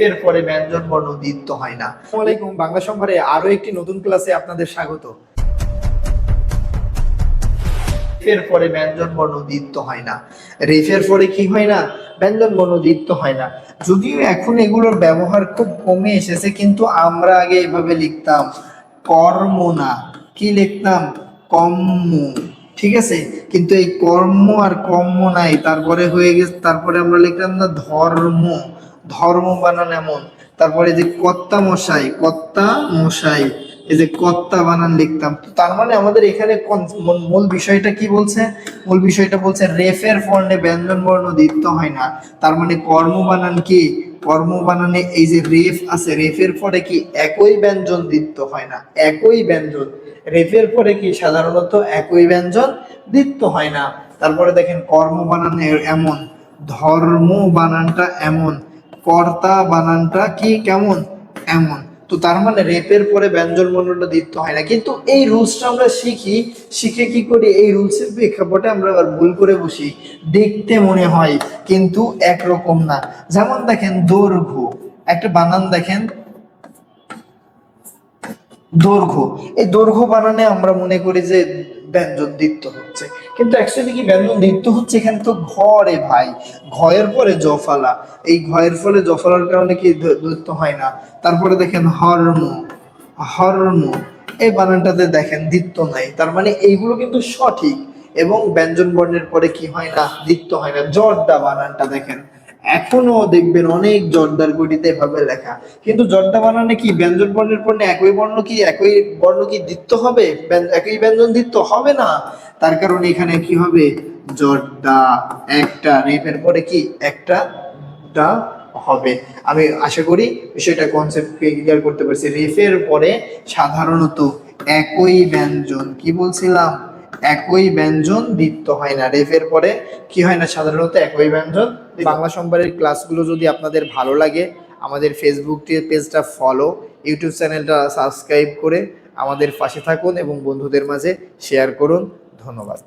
এর পরে ব্যঞ্জন বর্ণ দ্বিত্ব হয় না। আসসালামু বাংলা সম্ভারে আরও একটি নতুন ক্লাসে আপনাদের স্বাগত। রেফের পরে ব্যঞ্জন বর্ণ দ্বিত্ব হয় না। রেফের পরে কি হয় না? ব্যঞ্জন বর্ণ দ্বিত্ব হয় না। যদিও এখন এগুলোর ব্যবহার খুব কমে এসেছে, কিন্তু আমরা আগে এভাবে লিখতাম, কর্ম না। কি লিখতাম? কম্ম। ঠিক আছে? কিন্তু এই কর্ম আর কম্ম নাই। তারপরে হয়ে গেছে, তারপরে আমরা লিখলাম না ধর্ম। ধর্ম বানান এমন। তারপরে যে কর্তা মশাই কর্তা মশাই, এই যে কর্তা বানান লিখতাম। তার মানে আমাদের এখানে মূল- বিষয়টা কি বলছে? মূল বিষয়টা বলছে রেফের ফর্ণে ব্যঞ্জন বর্ণ দ্বিত্ব হয় না। তার মানে কর্ম বানান কি? কর্ম বানানে এই যে রেফ আছে, রেফের পরে কি একই ব্যঞ্জন দ্বিত্ব হয় না? একই ব্যঞ্জন। রেফের পরে কি সাধারণত একই ব্যঞ্জন দ্বিত্ব হয় না? তারপরে দেখেন কর্ম বানানে এমন, ধর্ম বানানটা এমন। কর্তা বানানটা কি কেমন? এমন। তো তার মানে রেপের পরে ব্যঞ্জন বর্ণটা দ্বিত্ব হয় না। কিন্তু এই রুলসটা আমরা শিখি। শিখে কি করি? এই রুলসের প্রেক্ষাপটে আমরা আবার ভুল করে বসি। দেখতে মনে হয়, কিন্তু একরকম না। যেমন দেখেন দৈর্ঘ্য। একটা বানান দেখেন। দৈর্ঘ্য। এই দৈর্ঘ্য বানানে আমরা মনে করি যে ব্যঞ্জন দ্বিত্ব হচ্ছে। কিন্তু অ্যাকচুয়ালি কি ব্যঞ্জন দ্বিত্ব হচ্ছে? এখানে তো ঘরে ভাই। ঘয়ের পরে জফালা। এই ঘয়ের ফলে জফালার কারণে কি দ্বৈত হয় না? তারপরে দেখেন হর্ম হর্ম এই বানানটাতে দেখেন দ্বিত্ব নাই। তার মানে এইগুলো কিন্তু সঠিক। এবং ব্যঞ্জন বর্ণের পরে কি হয় না? দ্বিত্ব হয় না। জর্দা বানানটা দেখেন। এখনও দেখবেন অনেক জর্দার গুটিতে এভাবে লেখা। কিন্তু জর্দা বানানে কি, ব্যঞ্জন বর্ণের পরে একই বর্ণ কি, একই বর্ণ কি দ্বিত্ব হবে? একই ব্যঞ্জন দ্বিত্ব হবে না? তার কারণে এখানে কি হবে? জর্দা একটা রেফের পরে কি? একটা দা হবে। আমি আশা করি বিষয়টা কনসেপ্ট ক্লিয়ার করতে পারছি। রেফের পরে সাধারণত একই ব্যঞ্জন, কি বলছিলাম? একই ব্যঞ্জন দ্বিত্ব হয় না। রেফের পরে কি হয় না? সাধারণত একই ব্যঞ্জন। বাংলা সোমবারের ক্লাসগুলো যদি আপনাদের ভালো লাগে আমাদের ফেসবুক পেজটা ফলো ইউটিউব চ্যানেলটা সাবস্ক্রাইব করে আমাদের পাশে থাকুন এবং বন্ধুদের মাঝে শেয়ার করুন। ধন্যবাদ।